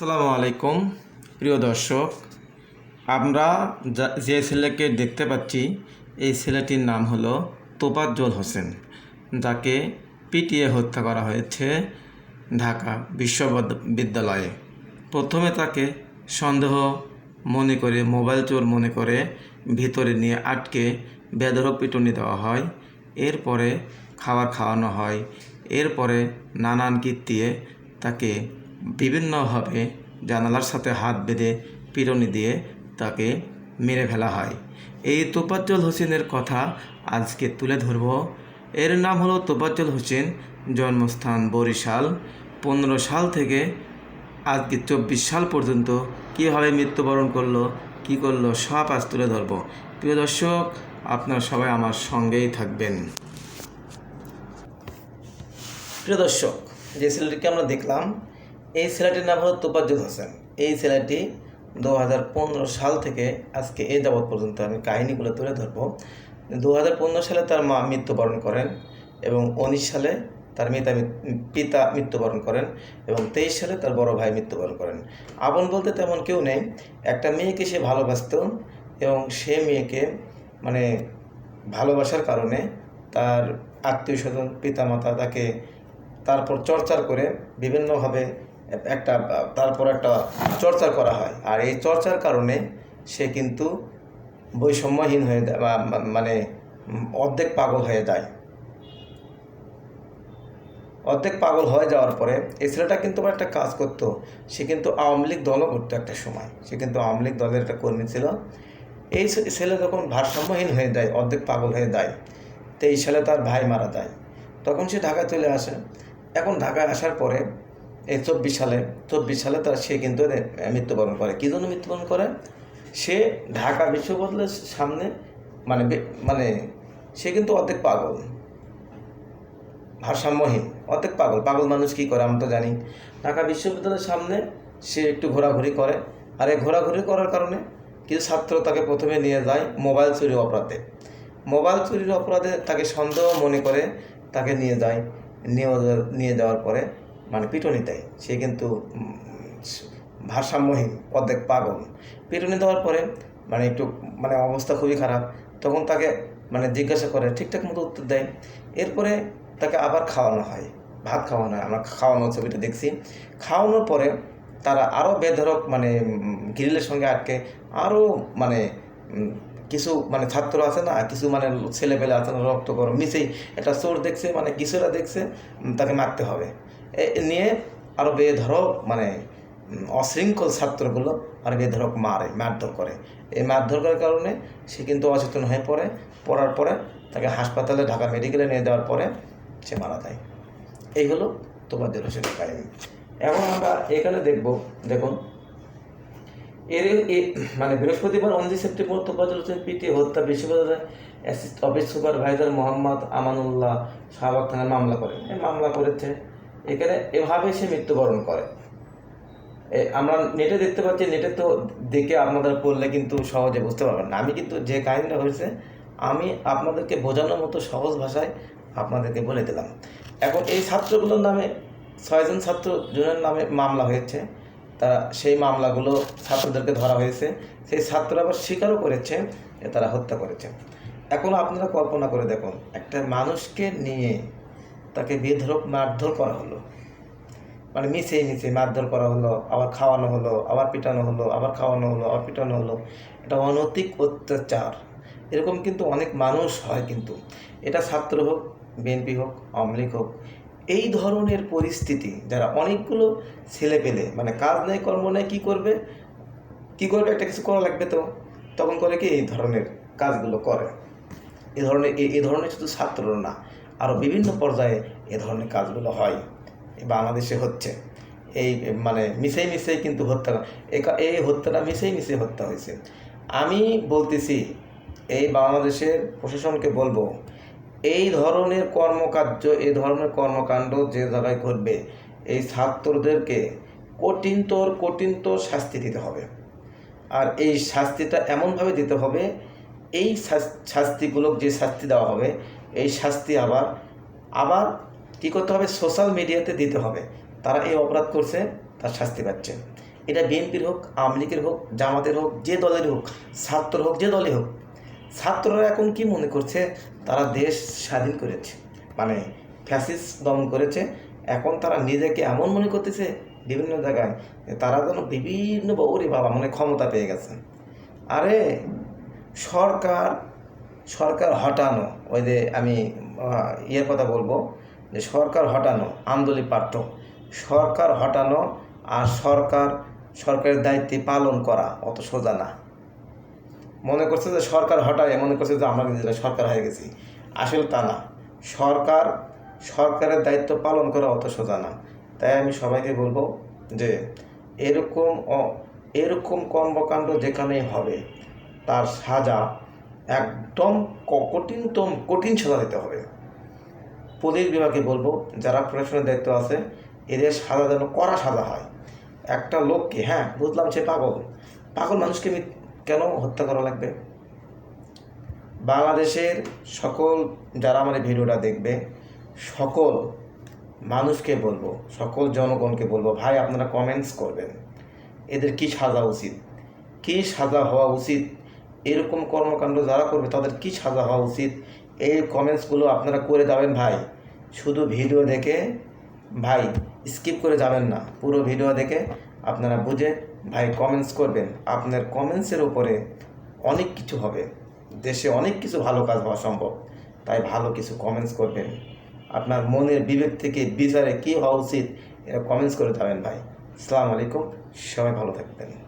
আসসালামু আলাইকুম, প্রিয় দর্শক। আমরা যা- ছেলেকে দেখতে পাচ্ছি, এই ছেলেটির নাম হলো তোপাজ্জল হোসেন, যাকে পিটিয়ে হত্যা করা হয়েছে ঢাকা বিশ্ববিদ্যালয়ে। প্রথমে তাকে সন্দেহ মনে করে, মোবাইল চোর মনে করে ভিতরে নিয়ে আটকে বেদরক পিটুনি দেওয়া হয়। এরপরে খাবার খাওয়ানো হয়। এরপরে নানান কীট দিয়ে তাকে বিভিন্নভাবে জানালার সাথে হাত বেঁধে পিরনি দিয়ে তাকে মেরে ফেলা হয়। এই তোপাজ্জল হোসেনের কথা আজকে তুলে ধরব। এর নাম হলো তোপাজ্জল হোসেন, জন্মস্থান বরিশাল। পনেরো সাল থেকে আজকে চব্বিশ সাল পর্যন্ত কীভাবে মৃত্যুবরণ করল, কি করল, সব আজ তুলে ধরবো। প্রিয় দর্শক, আপনারা সবাই আমার সঙ্গেই থাকবেন। প্রিয় দর্শক, যে ছেলেটিকে আমরা দেখলাম এই ছেলেটির নাম হলো তোপাজ্জুল হোসেন। এই ছেলেটি দু হাজার পনেরো সাল থেকে আজকে এই যাবৎ পর্যন্ত আমি কাহিনীগুলো তুলে ধরবো। দু হাজার পনেরো সালে তার মা মৃত্যুবরণ করেন এবং উনিশ সালে তার মিতা পিতা মৃত্যুবরণ করেন এবং তেইশ সালে তার বড় ভাই মৃত্যুবরণ করেন। আপন বলতে তেমন কেউ নেই। একটা মেয়েকে সে ভালোবাসত এবং সে মেয়েকে মানে ভালোবাসার কারণে তার আত্মীয় স্বজন, পিতামাতা তাকে তারপর চর্চার করে বিভিন্নভাবে একটা, তারপর একটা চর্চা করা হয়। আর এই চর্চার কারণে সে কিন্তু বৈষম্যহীন হয়ে মানে অর্ধেক পাগল হয়ে যায়। অর্ধেক পাগল হয়ে যাওয়ার পরে এই ছেলেটা কিন্তু একটা কাজ করতো। সে কিন্তু আওয়ামী লীগ দলও করতো একটা সময়। সে কিন্তু আওয়ামী লীগ দলের একটা কর্মী ছিল। এই ছেলে যখন ভারসাম্যহীন হয়ে যায়, অর্ধেক পাগল হয়ে যায় তেইশ ছেলে তার ভাই মারা যায়। তখন সে ঢাকায় চলে আসে। এখন ঢাকায় আসার পরে এই চব্বিশ সালে চব্বিশ সালে তার সে কিন্তু মৃত্যুবরণ করে। কী জন্য মৃত্যুবরণ করে? সে ঢাকা বিশ্ববিদ্যালয়ের সামনে মানে মানে সে কিন্তু অর্ধেক পাগল। ভারসাম্যহীন, অর্ধেক পাগল। পাগল মানুষ কী করে? আমরা তো জানি। ঢাকা বিশ্ববিদ্যালয়ের সামনে সে একটু ঘোরাঘুরি করে। আর এই ঘোরাঘুরি করার কারণে কিছু ছাত্র তাকে প্রথমে নিয়ে যায় মোবাইল চুরির অপরাধে। মোবাইল চুরির অপরাধে তাকে সন্দেহ মনে করে তাকে নিয়ে যায়। নিয়ে নিয়ে যাওয়ার পরে মানে পিটুনি দেয় সে কিন্তু ভারসাম্যহীন, অর্ধেক পাগল। পিটুনি দেওয়ার পরে মানে একটু মানে অবস্থা খুবই খারাপ। তখন তাকে মানে জিজ্ঞাসা করে, ঠিকঠাক মতো উত্তর দেয়? এরপরে তাকে আবার খাওয়ানো হয়। ভাত খাওয়ানো হয়, আমরা খাওয়ানো ছবিটা দেখছি। খাওয়ানোর পরে তারা আরও বেধরক মানে গ্রিলের সঙ্গে আটকে আরও মানে কিছু মানে ছাত্র আছে না, কিছু মানে ছেলেপেলে আছে না রক্ত গরম মিশেই একটা চোর দেখছে মানে কিছুরা দেখছে তাকে মারতে হবে। নিয়ে আরও বেধরক মানে অশৃঙ্খল ছাত্রগুলো আর বেধরক মারে, মারধর করে। এই মারধর করার কারণে সে কিন্তু অচেতন হয়ে পড়ে। পড়ার পরে তাকে হাসপাতালে, ঢাকা মেডিকেলে নিয়ে যাওয়ার পরে সে মারা যায়। এই হলো তোমাদের হোসেনের কাহিনী এখন আমরা এখানে দেখব, দেখুন, এর মানে বৃহস্পতিবার উনত্রিশ সেপ্টেম্বর তোফাজুল হোসেন পিটি হত্যা বিশ্ববিদ্যালয়ের assist office supervisor Mohammad Amanullah Shahbag থানায় মামলা করে মামলা করেছে এখানে এভাবে সে মৃত্যুবরণ করে। আমরা নেটে দেখতে পাচ্ছি, নেটে তো দেখে আপনাদের পড়লে কিন্তু সহজে বুঝতে পারবেন না। আমি কিন্তু যে কাহিনীটা হয়েছে, আমি আপনাদেরকে বোঝানোর মতো সহজ ভাষায় আপনাদেরকে বলে দিলাম। এখন এই ছাত্রগুলোর নামে, ছয়জন ছাত্র জনের নামে মামলা হয়েছে। তারা সেই মামলাগুলো ছাত্রদেরকে ধরা হয়েছে। সেই ছাত্ররা আবার স্বীকারও করেছে যে তারা হত্যা করেছে। এখন আপনারা কল্পনা করে দেখুন, একটা মানুষকে নিয়ে তাকে বেধরক মারধর করা হলো। মানে মিশিয়ে মিশিয়ে মারধর করা হলো, আবার খাওয়ানো হলো, আবার পিটানো হলো, আবার খাওয়ানো হলো, আবার পিটানো হলো। এটা অনৈতিক অত্যাচার। এরকম কিন্তু অনেক মানুষ হয় কিন্তু। এটা ছাত্র হোক বিএনপি হোক, আওয়ামী হোক, এই ধরনের পরিস্থিতি, যারা অনেকগুলো ছেলে পেলে মানে কাজ নেই, কর্ম নেই, কী করবে? কী করবে? একটা কিছু করা লাগবে তো। তখন করে কি এই ধরনের কাজগুলো করে। এ ধরনের এ ধরনের শুধু ছাত্র না। আরও বিভিন্ন পর্যায়ে এ ধরনের কাজগুলো হয়। বাংলাদেশে হচ্ছে। এই মানে মিশেই মিশেই কিন্তু হত্যা এই এই হত্যাটা মিশেই মিশে হত্যা হয়েছে। আমি বলতেছি, এই বাংলাদেশের প্রশাসনকে বলব, এই ধরনের কর্মকার্য এই ধরনের কর্মকাণ্ড যে জায়গায় ঘটবে, এই ছাত্রদেরকে কঠিনতর কঠিনতর শাস্তি দিতে হবে। আর এই শাস্তিটা এমনভাবে দিতে হবে এই শাস- শাস্তিগুলো যে শাস্তি দেওয়া হবে, এই শাস্তি আবার আবার কী করতে হবে? সোশ্যাল মিডিয়াতে দিতে হবে। তারা এই অপরাধ করছে, তার শাস্তি পাচ্ছে। এটা বিএনপির হোক, আওয়ামী লীগের হোক, জামাতের হোক, যে দলের হোক ছাত্র হোক, যে দলে হোক ছাত্ররা এখন কি মনে করছে? তারা দেশ স্বাধীন করেছে। মানে ফ্যাসিস দমন করেছে। এখন তারা নিজেকে এমন মনে করতেছে, বিভিন্ন জায়গায় তারা যেন বিভিন্ন ওরে বাবা মানে ক্ষমতা পেয়ে গেছে। আরে সরকার সরকার হটানো, ওই যে আমি ইয়ের কথা বলব, যে সরকার হটানো আন্দোলিত পাঠ্য। সরকার হটানো আর সরকার, সরকারের দায়িত্বে পালন করা অত সোজা না। মনে করছে যে সরকার হটায়, মনে করছে যে আমরা নিজেরা সরকার হয়ে গেছি। আসলে তা না। সরকার, সরকারের দায়িত্ব পালন করা অত সোজা না। তাই আমি সবাইকে বলব যে এরকম এরকম কর্মকাণ্ড যেখানেই হবে তার সাজা একদম কঠিনতম, কঠিন সাজা দিতে হবে। পুলিশ বিভাগে বলব, যারা প্রশাসনের দায়িত্ব আছে, এদের সাজা যেন কড়া সাজা হয়। একটা লোককে হ্যাঁ বুঝলাম সে পাগল। পাগল মানুষকে কেন হত্যা করা লাগবে? বাংলাদেশের সকল, যারা আমার ভিডিওটা দেখবে, সকল মানুষকে বলব, সকল জনগণকে বলব, ভাই, আপনারা কমেন্টস করবেন। এদের কি সাজা উচিত? কি সাজা হওয়া উচিত? এরকম কর্মকাণ্ড যারা করবে, তাদের কি সাজা হওয়া উচিত? এই কমেন্টসগুলো আপনারা করে যাবেন ভাই। শুধু ভিডিও দেখে ভাই স্কিপ করে যাবেন না। পুরো ভিডিও দেখে আপনারা বুঝে ভাই কমেন্টস করবেন। আপনার কমেন্টসের উপরে অনেক কিছু হবে। দেশে অনেক কিছু ভালো কাজ হওয়া সম্ভব। তাই ভালো কিছু কমেন্টস করবেন। আপনার মনের বিবেক থেকে বিচারে কী হওয়া উচিত এটা কমেন্টস করে যাবেন ভাই। আসসালামু আলাইকুম। সবাই ভালো থাকবেন।